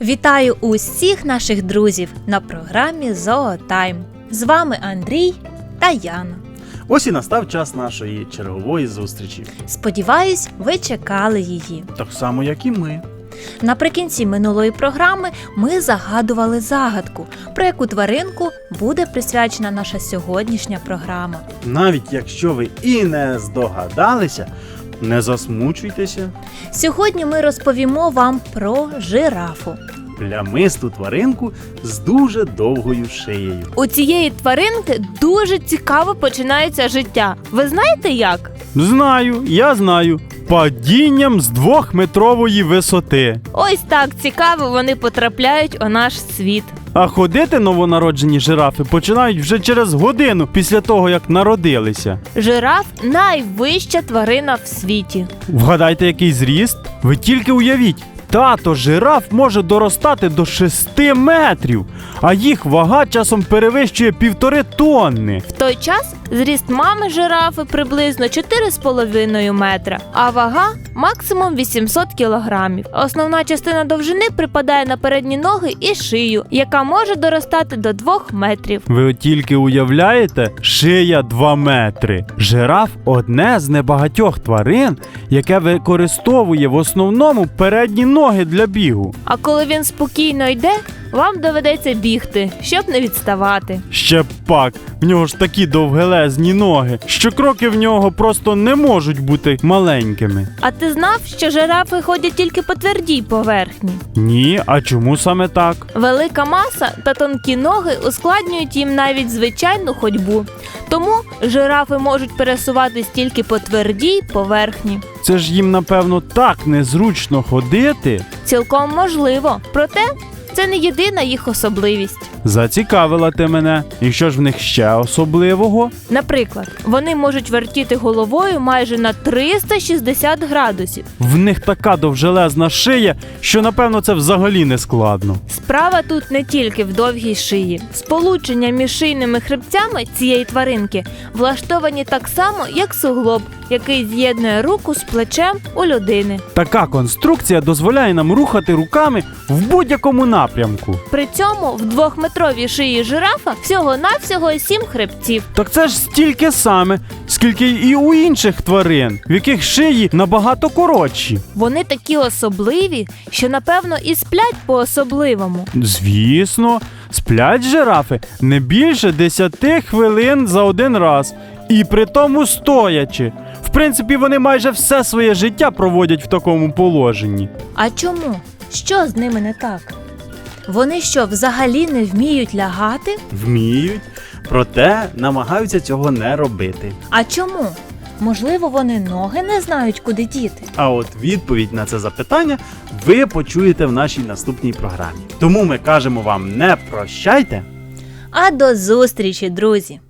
Вітаю усіх наших друзів на програмі Зоотайм. З вами Андрій та Яна. Ось і настав час нашої чергової зустрічі. Сподіваюсь, ви чекали її. Так само, як і ми. Наприкінці минулої програми ми загадували загадку, про яку тваринку буде присвячена наша сьогоднішня програма. Навіть якщо ви і не здогадалися, не засмучуйтеся. Сьогодні ми розповімо вам про жирафу. Плямисту тваринку з дуже довгою шиєю. У цієї тваринки дуже цікаво починається життя. Ви знаєте як? Знаю, я знаю. Падінням з двохметрової висоти. Ось так цікаво вони потрапляють у наш світ. А ходити новонароджені жирафи починають вже через годину після того, як народилися. Жираф найвища тварина в світі. Вгадайте, який зріст? Ви тільки уявіть. Тато жираф може доростати до 6 метрів, а їх вага часом перевищує півтори тонни. В той час зріст мами жирафи приблизно 4,5 метра, а вага максимум 800 кілограмів. Основна частина довжини припадає на передні ноги і шию, яка може доростати до 2 метрів. Ви тільки уявляєте, шия 2 метри. Жираф одне з небагатьох тварин, яке використовує в основному передні ноги для бігу. А коли він спокійно йде, вам доведеться бігти, щоб не відставати. Ще пак, в нього ж такі довгелезні ноги, що кроки в нього просто не можуть бути маленькими. А ти знав, що жирафи ходять тільки по твердій поверхні? Ні, а чому саме так? Велика маса та тонкі ноги ускладнюють їм навіть звичайну ходьбу. Тому жирафи можуть пересуватись тільки по твердій поверхні. Це ж їм, напевно, так незручно ходити. Цілком можливо, проте це не єдина їх особливість. Зацікавила ти мене. І що ж в них ще особливого? Наприклад, вони можуть вертіти головою майже на 360 градусів. В них така довжелезна шия, що напевно це взагалі не складно. Справа тут не тільки в довгій шиї. Сполучення між шийними хребцями цієї тваринки влаштовані так само, як суглоб, який з'єднує руку з плечем у людини. Така конструкція дозволяє нам рухати руками в будь-якому напрямку. При цьому в двохметровій шиї жирафа всього-навсього сім хребців. Так це ж стільки саме, скільки і у інших тварин, в яких шиї набагато коротші. Вони такі особливі, що напевно і сплять по-особливому. Звісно, сплять жирафи не більше 10 хвилин за один раз, і при тому стоячи. В принципі, вони майже все своє життя проводять в такому положенні. А чому? Що з ними не так? Вони що, взагалі не вміють лягати? Вміють, проте намагаються цього не робити. А чому? Можливо, вони ноги не знають, куди діти. А от відповідь на це запитання ви почуєте в нашій наступній програмі. Тому ми кажемо вам не прощайте. А до зустрічі, друзі!